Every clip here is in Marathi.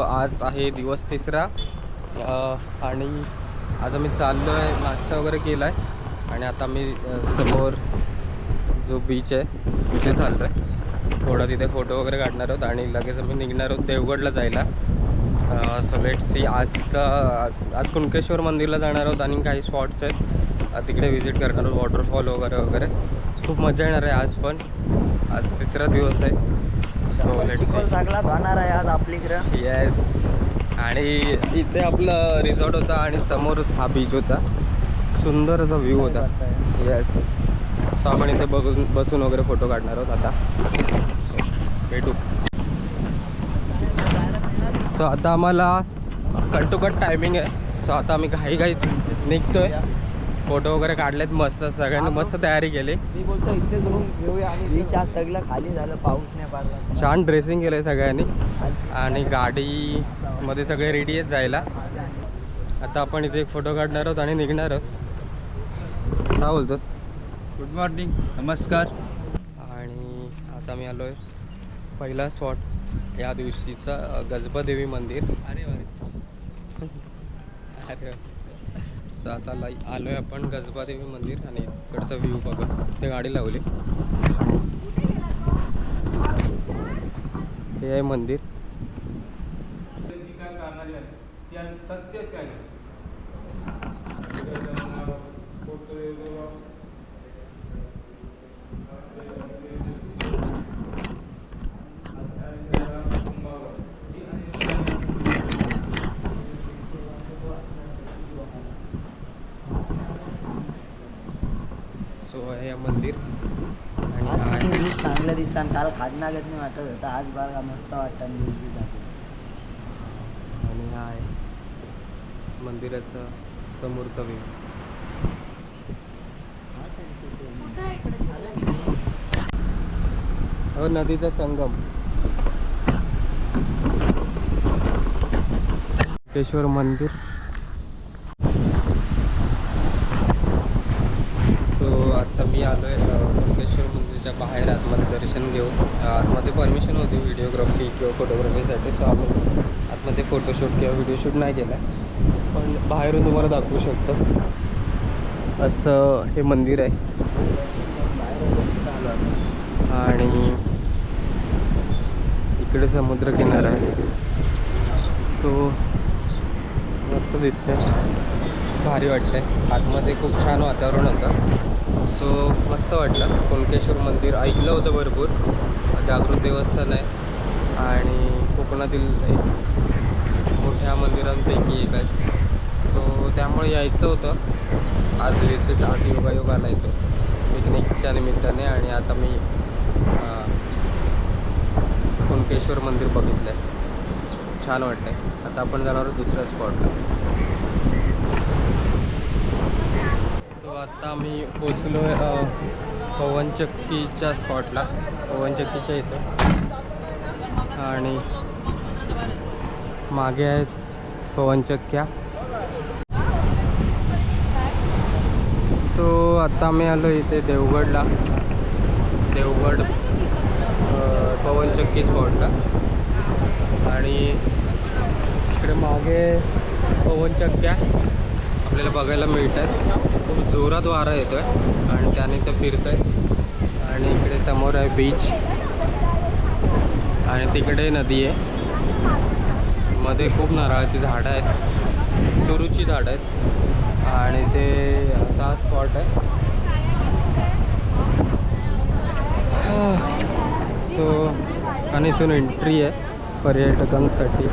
आज आहे दिवस तिसरा. आणि आज आम्ही चाललो आहे नाश्ता वगैरे केला आहे आणि आता मी समोर जो बीच आहे तिथे चाललो आहे थोडं तिथे फोटो वगैरे काढणार आहोत आणि लगेच आम्ही निघणार आहोत देवगडला जायला. सो लेट सी आजचा आज कुणकेश्वर मंदिरला जाणार आहोत आणि काही स्पॉट्स आहेत. तिकडे व्हिजिट करणार आहोत वॉटरफॉल वगैरे वगैरे. खूप मजा येणार आहे आज पण. आज तिसरा दिवस आहे. चिखल चांगला राहणार आहे आज येस आणि इथे आपलं रिसॉर्ट होता आणि समोरच हा बीच होता. सुंदर असा व्ह्यू होता. येस सो आपण इथे बघून बसून वगैरे फोटो काढणार आहोत आता. भेटू. सो आता आम्हाला कट टू कट टायमिंग आहे. सो आता आम्ही घाई घाईत निघतोय फोटो वगैरे काढलेत मस्त सगळ्यांनी मस्त तयारी केली. मी बोलतो इथे घेऊया बीच आज सगळं खाली झालं पाऊस नाही पडला. छान ड्रेसिंग केलं आहे सगळ्यांनी. आणि गाडीमध्ये सगळे रेडी आहेत जायला. आता आपण इथे एक फोटो काढणार आहोत आणि निघणार आहोत. काय बोलतोस? गुड मॉर्निंग नमस्कार. आणि आज आम्ही आलो आहे पहिला स्पॉट या दिवशीचा गजबादेवी मंदिर. अरे अरे आलो आहे आपण गजबादेवी मंदिर आणि इकडचा व्ह्यू बघा ते गाडी लावली. हे आहे मंदिर. सत्य काय सो आहे हे मंदिर. आणि चांगलं दिसतं काल खादनागत नाही वाटत होतं आज बघा मस्त वाटतं बीच बीच आणि हा आहे मंदिराचा समोरचा व्ह्यू हो नदीचा संगम केशवर मंदिर सो आता मी आलो आहे परमिशन घेऊ. आतमध्ये परमिशन होती व्हिडिओग्राफी किंवा फोटोग्राफीसाठी सो आपण आतमध्ये फोटोशूट किंवा व्हिडिओ शूट नाही केला. पण बाहेरून तुम्हाला दाखवू शकतो. असं हे मंदिर आहे. आणि इकडे समुद्रकिनारा आहे. सो मस्त दिसतं भारी वाटतंय आतमध्ये खूप छान वातावरण होतं. सो मस्त वाटलं. कुणकेश्वर मंदिर ऐकलं होतं भरपूर. जागृत देवस्थान आहे. आणि कोकणातील एक मोठ्या मंदिरांपैकी एक आहे. सो त्यामुळे यायचं होतं. आज विजिट आज योगायोग आला येतो पिकनिकच्या निमित्ताने आणि आज आम्ही कुणकेश्वर मंदिर बघितलं आहे छान वाटतंय आता आपण जाणार आहोत दुसऱ्या स्पॉटला सो आता आम्ही पोचलो आहे पवनचक्कीच्या स्पॉटला पवनचक्कीच्या इथं. आणि मागे आहेत पवनचक्क्या. सो आता आम्ही आलो इथे देवगडला. देवगड पवनचक्की स्पॉटला आणि इकडे मागे पवनचक्क्या. आपल्याला बघायला मिळत आहेत खूप जोरात वारा येतो आहे आणि त्याने तर फिरत आहेत आणि इकडे समोर आहे बीच आणि तिकडे नदी आहे. मध्ये खूप नारळाची झाडं आहेत. सुरूची झाडं आहेत. आणि ते असा स्पॉट आहे. Ah, सो आणि इथून एंट्री आहे पर्यटकांसाठी.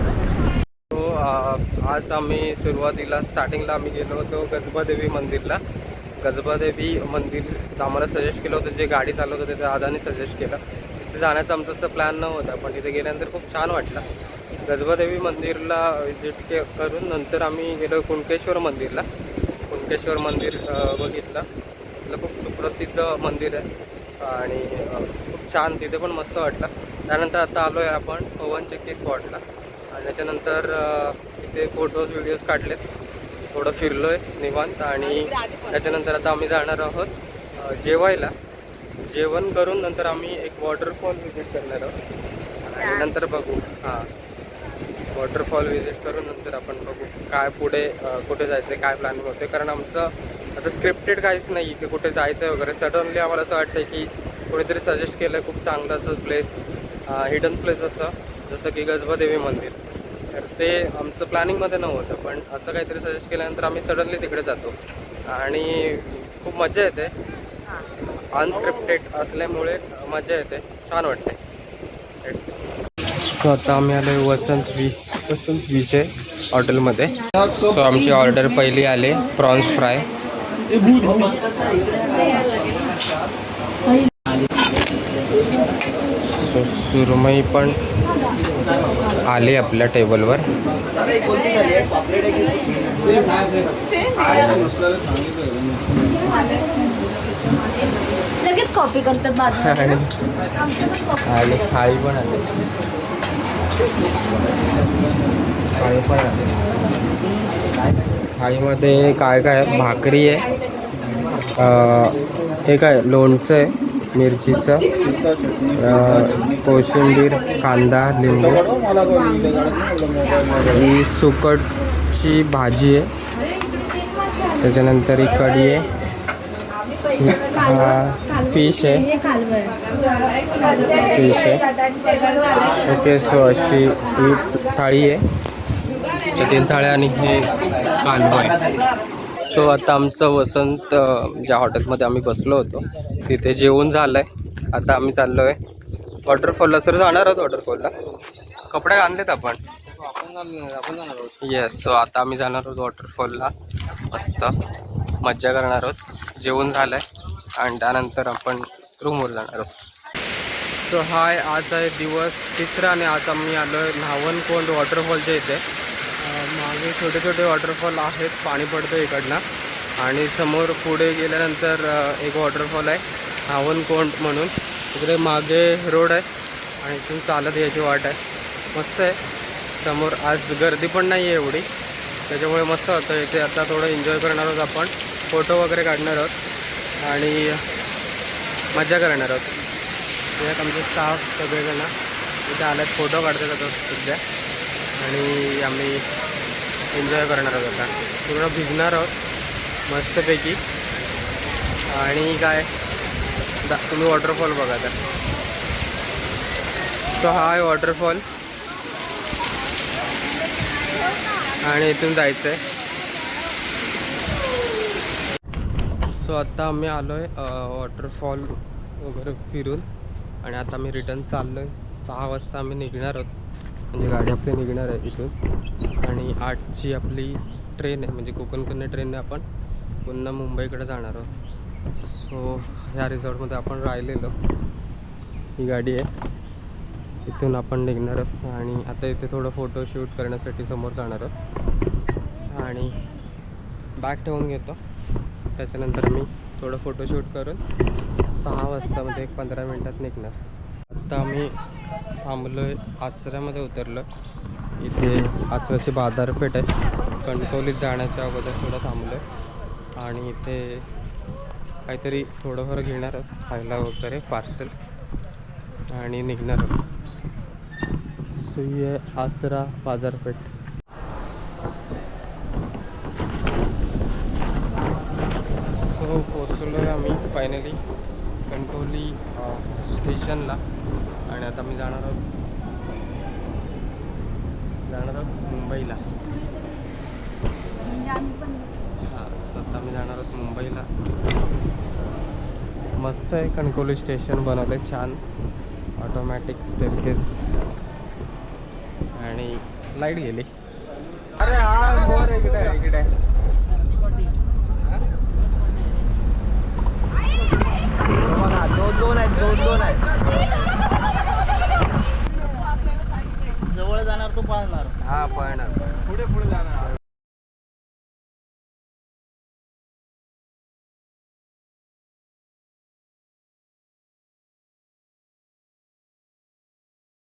आज आम्ही सुरुवातीला स्टार्टिंगला आम्ही गेलो होतो गजबादेवी मंदिरला. गजबादेवी मंदिर आम्हाला सजेस्ट केलं होतं जे गाडी चालवत होते ते दादाने सजेस्ट केलं. तिथे जाण्याचा आमचा असं प्लॅन नव्हता पण तिथे गेल्यानंतर खूप छान वाटलं. गजबादेवी मंदिरला व्हिजिट के करून नंतर आम्ही गेलो कुणकेश्वर मंदिरला. कुणकेश्वर मंदिर बघितलं. तिथलं खूप सुप्रसिद्ध मंदिर आहे. आणि खूप छान तिथे पण मस्त वाटलं. त्यानंतर आता आलो आहे आपण पवनचक्की स्पॉटला त्याच्यानंतर अ, तिथे फोटोज व्हिडिओज काढलेत. थोडं फिरलो आहे निवांत आणि त्याच्यानंतर आता आम्ही जाणार आहोत जेवायला. जेवण करून नंतर आम्ही एक वॉटरफॉल व्हिजिट करणार आहोत. आणि नंतर बघू. हां. वॉटरफॉल व्हिजिट करून नंतर आपण बघू काय पुढे कुठे जायचं काय प्लॅनिंग होते कारण आमचं आता स्क्रिप्टेड काहीच नाही की कुठे जायचं आहे वगैरे. सडनली आम्हाला असं वाटतं की कोणीतरी सजेस्ट केलं खूप चांगलं असं प्लेस हिडन प्लेस असं. जसं की गजबादेवी मंदिर. तर ते आमचं प्लॅनिंगमध्ये नव्हतं पण असं काहीतरी सजेस्ट केल्यानंतर आम्ही सडनली तिकडे जातो. आणि खूप मजा येते. अनस्क्रिप्टेड असल्यामुळे मजा येते. छान वाटते. सो आता आम्ही आलो आहे वसंत वी वसंत विजय हॉटेलमध्ये. सो आमची ऑर्डर पहिली आली प्रॉन्स फ्राय सो सुरमई पण आली आपल्या टेबलवर. लगेच कॉफी करतात थाळी पण आली. थाळी पण आली. थाळीमध्ये काय काय? भाकरी आहे? हे काय लोणचं आहे? मिरचीचं कोशिंबीर कांदा लिंबू. ही सुकटची भाजी आहे. त्याच्यानंतर ही कढी आहे. फिश आहे. फिश आहे. ओके सो अशी ही थाळी आहे. तीन थाळ्या आणि हे कालवं आहे. सो आता आमचं वसंत ज्या हॉटेलमध्ये आम्ही बसलो होतो तिथे जेवण झालं आहे आता आम्ही चाललो आहे वॉटरफॉलला. सर जाणार आहोत वॉटरफॉलला? कपडे आणलेत आपण. येस सो आता आम्ही जाणार आहोत वॉटरफॉलला. मस्त. मज्जा करणार आहोत. जेवण झालं आहे आणि त्यानंतर आपण रूमवर जाणार आहोत. सो हाय आज आहे दिवस. तिसरा आणि आज आम्ही आलो आहे न्हावणकोंड वॉटरफॉलच्या इथे. मागे छोटे छोटे वॉटरफॉल आहेत. पाणी पडतं इकडनं. आणि समोर पुढे गेल्यानंतर एक वॉटरफॉल आहे. हावनकोंड म्हणून. तिकडे मागे रोड आहे. आणि इथून चालत यायची वाट आहे. मस्त आहे. समोर आज गर्दी पण नाही आहे एवढी. त्याच्यामुळे मस्त होतं इथे आता थोडं एन्जॉय करणार आहोत आपण. फोटो वगैरे काढणार आहोत. आणि मजा करणार आहोत. यात आमचे स्टाफ सगळेजण. इथे आल्यात फोटो काढतात आता सध्या. आणि आम्ही एन्जॉय करणार आहोत आता. पूर्ण भिजणार आहोत मस्तपैकी. आणि काय? दा तुम्ही वॉटरफॉल बघा आता. सो हा आहे वॉटरफॉल आणि इथून जायचं आहे सो आत्ता आम्ही आलो आहे वॉटरफॉल वगैरे फिरून. आणि आता आम्ही रिटर्न चाललो आहे सहा वाजता आम्ही निघणार आहोत. म्हणजे गाडी आपली निघणार आहे इथून. आणि आठची आपली ट्रेन आहे म्हणजे कोकणकडनं ट्रेनने आपण पुन्हा मुंबईकडे जाणार आहोत. सो ह्या रिसॉर्टमध्ये आपण राहिलेलो. ही गाडी आहे. इथून आपण निघणार आहोत. आणि आता इथे थोडं फोटोशूट करण्यासाठी समोर जाणार आहोत. आणि बॅग ठेवून घेतो. त्याच्यानंतर मी थोडं फोटोशूट करून सहा वाजता म्हणजे एक पंधरा मिनटात निघणार. आता मी थांबलो आहे आचऱ्यामध्ये उतरलो इथे आचऱ्याची बाजारपेठ आहे. कणकवलीत जाण्याच्या अगोदर थोडं थांबलो आहे आणि इथे काहीतरी थोडंफार घेणार खायला वगैरे पार्सल आणि निघणार आहोत. आचरा बाजारपेठ. सो पोचलो आहे आम्ही फायनली कणकवली स्टेशनला आणि आता मी जाणार आहोत. जाणार आहोत मुंबईला. म्हणजे हां मी जाणार आहोत मुंबईला. मस्त आहे कणकवली स्टेशन बनवलं आहे छान. ऑटोमॅटिक स्टेअरकेस आणि लाइट गेली. अरे हा इकडे इकडे. दोन दोन आहेत दोन दोन.